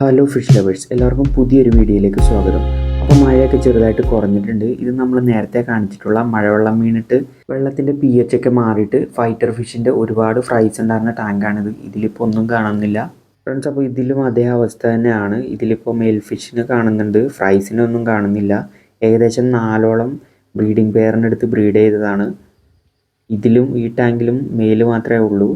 Hello fish lovers എല്ലാവർക്കും പുതിയൊരു വീഡിയോയിലേക്ക് സ്വാഗതം. അപ്പോൾ മഴയൊക്കെ ചെറുതായിട്ട് കുറഞ്ഞിട്ടുണ്ട്. ഇത് നമ്മൾ നേരത്തെ കാണിച്ചിട്ടുള്ള മഴവെള്ളം വീണിട്ട് വെള്ളത്തിന്റെ പി എച്ച് ഒക്കെ മാറിയിട്ട് ഫൈറ്റർ ഫിഷിന്റെ ഒരുപാട് ഫ്രൈസ് ഉണ്ടായിരുന്ന ടാങ്കാണിത് ഇതിലിപ്പോൾ ഒന്നും കാണുന്നില്ല. ഫ്രണ്ട്സ് അപ്പോൾ ഇതിലും അതേ അവസ്ഥ തന്നെയാണ്. ഇതിലിപ്പോൾ മെയിൽ ഫിഷിന് കാണുന്നുണ്ട്. ഫ്രൈസിനൊന്നും കാണുന്നില്ല. ഏകദേശം നാലോളം ബ്രീഡിംഗ് പെയറിനടുത്ത് ബ്രീഡ് ചെയ്തതാണ്. ഇതിലും ഈ ടാങ്കിലും മെയിൽ മാത്രമേ ഉള്ളൂ.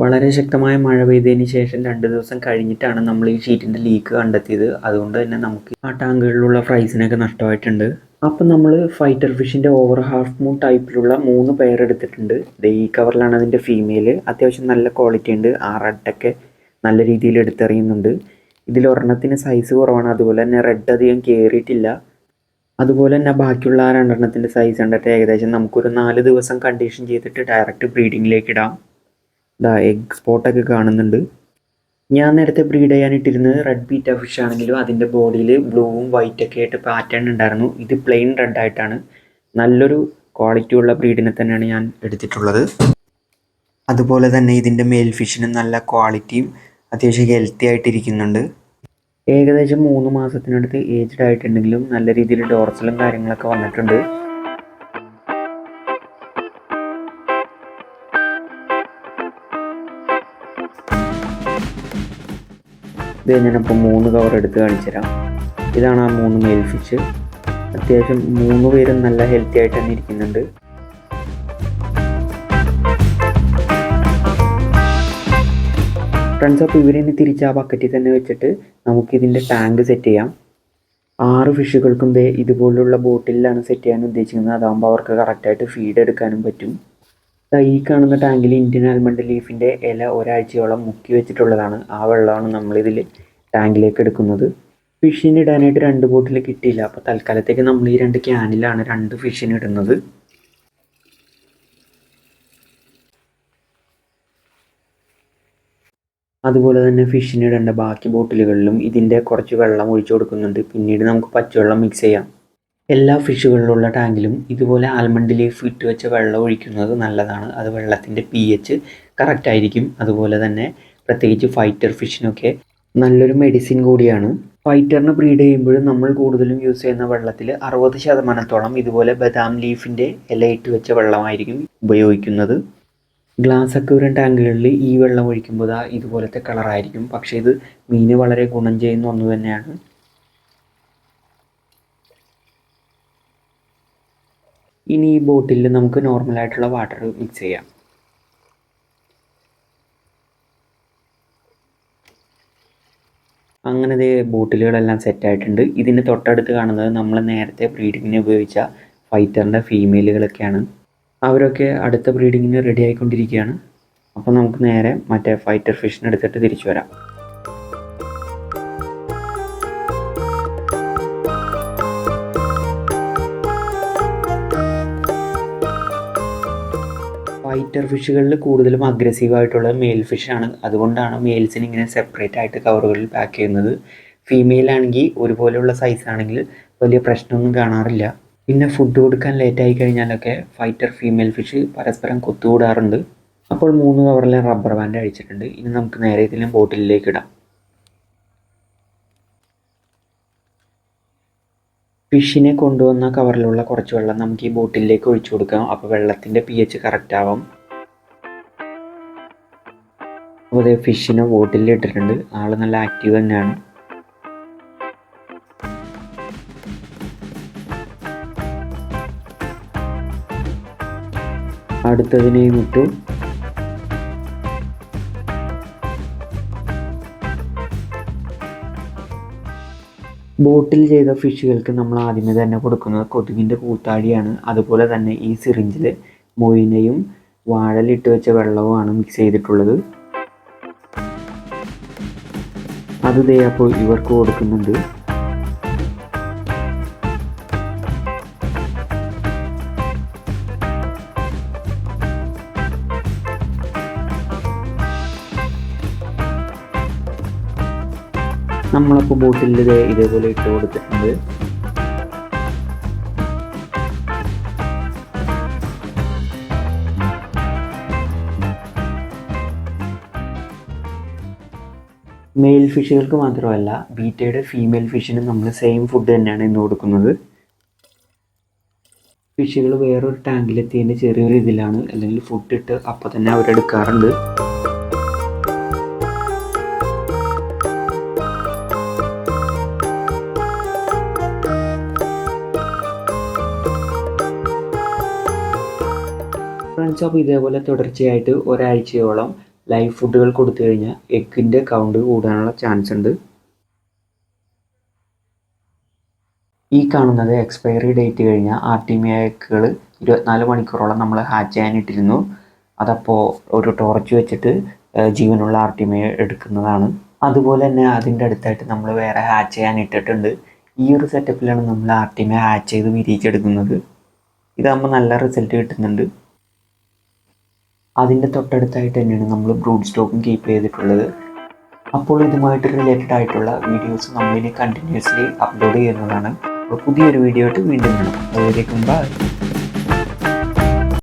വളരെ ശക്തമായ മഴ പെയ്തതിന് ശേഷം രണ്ട് ദിവസം കഴിഞ്ഞിട്ടാണ് നമ്മൾ ഈ ഷീറ്റിന്റെ ലീക്ക് കണ്ടെത്തിയത്. അതുകൊണ്ട് തന്നെ നമുക്ക് ആ ടാങ്കുകളിലുള്ള ഫ്രൈസിനൊക്കെ നഷ്ടമായിട്ടുണ്ട്. അപ്പം നമ്മൾ ഫൈറ്റർ ഫിഷിന്റെ ഓവർ ഹാഫ് മൂൺ ടൈപ്പിലുള്ള മൂന്ന് പെയർ എടുത്തിട്ടുണ്ട്. ഈ കവറിലാണ് അതിന്റെ ഫീമെയിൽ അത്യാവശ്യം നല്ല ക്വാളിറ്റി ഉണ്ട്. ആ റെഡൊക്കെ നല്ല രീതിയിൽ എടുത്തെറിയുന്നുണ്ട്. ഇതിൽ ഒരെണ്ണത്തിന് സൈസ് കുറവാണ്. അതുപോലെ തന്നെ റെഡ് അധികം കയറിയിട്ടില്ല അതുപോലെ തന്നെ ബാക്കിയുള്ള ആ രണ്ടെണ്ണത്തിന്റെ സൈസ് കണ്ടിട്ട് ഏകദേശം നമുക്കൊരു നാല് ദിവസം കണ്ടീഷൻ ചെയ്തിട്ട് ഡയറക്റ്റ് ബ്രീഡിങ്ങിലേക്ക് ഇടാം. ദാ എഗ് സ്പോട്ടൊക്കെ കാണുന്നുണ്ട്. ഞാൻ നേരത്തെ ബ്രീഡ് ചെയ്യാനിട്ടിരുന്നത് റെഡ് ബീറ്റ ഫിഷ് ആണെങ്കിലും അതിന്റെ ബോഡിയിൽ ബ്ലൂവും വൈറ്റൊക്കെ ആയിട്ട് പാറ്റേൺ ഉണ്ടായിരുന്നു. ഇത് പ്ലെയിൻ റെഡ് ആയിട്ടാണ്. നല്ലൊരു ക്വാളിറ്റി ഉള്ള ബ്രീഡിനെ തന്നെയാണ് ഞാൻ എടുത്തിട്ടുള്ളത്. അതുപോലെ തന്നെ ഇതിന്റെ മെയിൽ ഫിഷിനും നല്ല ക്വാളിറ്റിയും അത്യാവശ്യം ഹെൽത്തി ആയിട്ടിരിക്കുന്നുണ്ട്. ഏകദേശം മൂന്ന് മാസത്തിനടുത്ത് ഏജ്ഡ് ആയിട്ടുണ്ടെങ്കിലും നല്ല രീതിയിൽ ഡോർസലും കാര്യങ്ങളൊക്കെ വന്നിട്ടുണ്ട്. ഇത് ഞാനിപ്പോൾ മൂന്ന് കവർ എടുത്ത് കാണിച്ചു തരാം ഇതാണ് ആ മൂന്ന് മെയിൽ ഫിഷ് അത്യാവശ്യം മൂന്ന് പേരും നല്ല ഹെൽത്തി ആയിട്ട് തന്നെ ഇരിക്കുന്നുണ്ട്. ഫ്രണ്ട്സ് അപ്പോൾ ഇവരിനി തിരിച്ച് ആ ബക്കറ്റിൽ തന്നെ വെച്ചിട്ട് നമുക്കിതിന്റെ ടാങ്ക് സെറ്റ് ചെയ്യാം. ആറ് ഫിഷുകൾക്കും ഇതുപോലുള്ള ബോട്ടിലാണ് സെറ്റ് ചെയ്യാൻ ഉദ്ദേശിക്കുന്നത്. അതാകുമ്പോൾ അവർക്ക് കറക്റ്റായിട്ട് ഫീഡ് എടുക്കാനും പറ്റും. ഈ കാണുന്ന ടാങ്കിൽ ഇന്ത്യൻ ആൽമണ്ട് ലീഫിന്റെ ഇല ഒരാഴ്ചയോളം മുക്കി വെച്ചിട്ടുള്ളതാണ്. ആ വെള്ളമാണ് നമ്മളിതിൽ ടാങ്കിലേക്ക് എടുക്കുന്നത്. ഫിഷിന് ഇടാനായിട്ട് രണ്ട് ബോട്ടിൽ കിട്ടിയില്ല. അപ്പോൾ തൽക്കാലത്തേക്ക് നമ്മൾ ഈ രണ്ട് ക്യാനിലാണ് രണ്ട് ഫിഷിന് ഇടുന്നത്. അതുപോലെ തന്നെ ഫിഷിന് ഇടേണ്ട ബാക്കി ബോട്ടിലുകളിലും ഇതിന്റെ കുറച്ച് വെള്ളം ഒഴിച്ചു കൊടുക്കുന്നുണ്ട്. പിന്നീട് നമുക്ക് പച്ചവെള്ളം മിക്സ് ചെയ്യാം. എല്ലാ ഫിഷുകളിലുള്ള ടാങ്കിലും ഇതുപോലെ ആൽമണ്ട് ലീഫ് ഇട്ട് വെച്ച വെള്ളം ഒഴിക്കുന്നത് നല്ലതാണ്. അത് വെള്ളത്തിന്റെ പി എച്ച് കറക്റ്റ് ആയിരിക്കും. അതുപോലെ തന്നെ പ്രത്യേകിച്ച് ഫൈറ്റർ ഫിഷിനൊക്കെ നല്ലൊരു മെഡിസിൻ കൂടിയാണ്. ഫൈറ്ററിന് ബ്രീഡ് ചെയ്യുമ്പോഴും നമ്മൾ കൂടുതലും യൂസ് ചെയ്യുന്ന വെള്ളത്തിൽ അറുപത് ശതമാനത്തോളം ഇതുപോലെ ബദാം ലീഫിന്റെ ഇല ഇട്ട് വെച്ച വെള്ളമായിരിക്കും ഉപയോഗിക്കുന്നത്. ഗ്ലാസ് അക്യൂറിയം ടാങ്കുകളിൽ ഈ വെള്ളം ഒഴിക്കുമ്പോൾ ഇതുപോലത്തെ കളറായിരിക്കും പക്ഷേ ഇത് മീന് വളരെ ഗുണം ചെയ്യുന്ന ഒന്ന് തന്നെയാണ്. ഇനി ഈ ബോട്ടിൽ നമുക്ക് നോർമലായിട്ടുള്ള വാട്ടർ മിക്സ് ചെയ്യാം. അങ്ങനെ ദേ ബോട്ടിലുകളെല്ലാം സെറ്റായിട്ടുണ്ട് ഇതിന്റെ തൊട്ടടുത്ത് കാണുന്നത് നമ്മൾ നേരത്തെ ബ്രീഡിങ്ങിന് ഉപയോഗിച്ച ഫൈറ്ററിന്റെ ഫീമെയിലുകളൊക്കെയാണ് അവരൊക്കെ അടുത്ത ബ്രീഡിങ്ങിന് റെഡി ആയിക്കൊണ്ടിരിക്കുകയാണ്. അപ്പോൾ നമുക്ക് നേരെ മറ്റേ ഫൈറ്റർ ഫിഷിനെടുത്തിട്ട് തിരിച്ചു വരാം. ഫൈറ്റർ ഫിഷുകളിൽ കൂടുതലും അഗ്രസീവ് ആയിട്ടുള്ള മെയിൽ ഫിഷാണ് അതുകൊണ്ടാണ് മെയിൽസിന് ഇങ്ങനെ സെപ്പറേറ്റ് ആയിട്ട് കവറുകളിൽ പാക്ക് ചെയ്യുന്നത്. ഫീമെയിൽ ആണെങ്കിൽ ഒരുപോലെയുള്ള സൈസ് ആണെങ്കിൽ വലിയ പ്രശ്നമൊന്നും കാണാറില്ല. പിന്നെ ഫുഡ് കൊടുക്കാൻ ലേറ്റ് ആയി കഴിഞ്ഞാലൊക്കെ ഫൈറ്റർ ഫീമെയിൽ ഫിഷ് പരസ്പരം കൊത്തുകൂടാറുണ്ട്. അപ്പോൾ മൂന്ന് കവറിലെ റബ്ബർ ബാൻഡ് അഴിച്ചിട്ടുണ്ട്. ഇനി നമുക്ക് നേരെ ഇതിലും ബോട്ടിലേക്ക് ഇടാം. ഫിഷിനെ കൊണ്ടുവന്ന കവറിലുള്ള കുറച്ച് വെള്ളം നമുക്ക് ഈ ബോട്ടിലേക്ക് ഒഴിച്ചു കൊടുക്കാം. അപ്പോൾ വെള്ളത്തിന്റെ പി എച്ച് കറക്റ്റ് ആവാം. അപ്പോൾ ഫിഷിനെ ബോട്ടിൽ ഇട്ടിട്ടുണ്ട്. ആൾ നല്ല ആക്റ്റീവ് തന്നെയാണ്. അടുത്തതിനെയും ഇട്ടു ബോട്ടിൽ ചെയ്ത ഫിഷുകൾക്ക് നമ്മൾ ആദ്യമേ തന്നെ കൊടുക്കുന്നത് കൊതുകിന്റെ കൂത്താടിയാണ്. അതുപോലെ തന്നെ ഈ സിറിഞ്ചിൽ മൊയിനയും വാഴലിട്ട് വെച്ച വെള്ളവുമാണ് മിക്സ് ചെയ്തിട്ടുള്ളത്. അത് ദേ അപ്പോൾ ഇവർക്ക് കൊടുക്കുന്നുണ്ട്. നമ്മളപ്പോൾ ബോട്ടിൽ ഇതേപോലെ ഇട്ട് കൊടുത്തിട്ടുണ്ട്. മെയിൽ ഫിഷുകൾക്ക് മാത്രമല്ല ബീറ്റയുടെ ഫീമെയിൽ ഫിഷിന് നമ്മൾ സെയിം ഫുഡ് തന്നെയാണ് ഇന്ന് കൊടുക്കുന്നത്. ഫിഷുകൾ വേറൊരു ടാങ്കിലെത്തിയതിന്റെ ചെറിയൊരു ഇതിലാണ്. അല്ലെങ്കിൽ ഫുഡ് ഇട്ട് അപ്പോൾ തന്നെ അവരെടുക്കാറുണ്ട് ഫ്രണ്ട്സ് അപ്പോൾ ഇതേപോലെ തുടർച്ചയായിട്ട് ഒരാഴ്ചയോളം ലൈവ് ഫുഡുകൾ കൊടുത്തു കഴിഞ്ഞാൽ എഗ്ഗിന്റെ കൗണ്ട് കൂടാനുള്ള ചാൻസ് ഉണ്ട്. ഈ കാണുന്നത് എക്സ്പയറി ഡേറ്റ് കഴിഞ്ഞ മി എഗ്ഗുകൾ ഇരുപത്തിനാല് മണിക്കൂറോളം നമ്മൾ ഹാച്ച് ചെയ്യാനിട്ടിരുന്നു. അതപ്പോൾ ഒരു ടോർച്ച് വെച്ചിട്ട് ജീവനുള്ള ആർ ടി മി എടുക്കുന്നതാണ്. അതുപോലെ തന്നെ അതിന്റെ അടുത്തായിട്ട് നമ്മൾ വേറെ ഹാച്ച് ചെയ്യാൻ ഇട്ടിട്ടുണ്ട്. ഈ ഒരു സെറ്റപ്പിലാണ് നമ്മൾ ആർ ടി മി ഹാച്ച് ചെയ്ത് വിരിയിച്ചെടുക്കുന്നത്. ഇതാകുമ്പോൾ നല്ല റിസൾട്ട് കിട്ടുന്നുണ്ട്. അതിന്റെ തൊട്ടടുത്തായിട്ട് തന്നെയാണ് നമ്മൾ ബ്രൂഡ് സ്റ്റോക്കും കീപ്പ് ചെയ്തിട്ടുള്ളത്. അപ്പോൾ ഇതുമായിട്ട് റിലേറ്റഡ് ആയിട്ടുള്ള വീഡിയോസ് നമ്മളിനി കണ്ടിന്യൂസ്ലി അപ്ലോഡ് ചെയ്യുന്നതാണ്. അപ്പോൾ പുതിയൊരു വീഡിയോ ആയിട്ട് വീണ്ടും കാണാം. ബൈ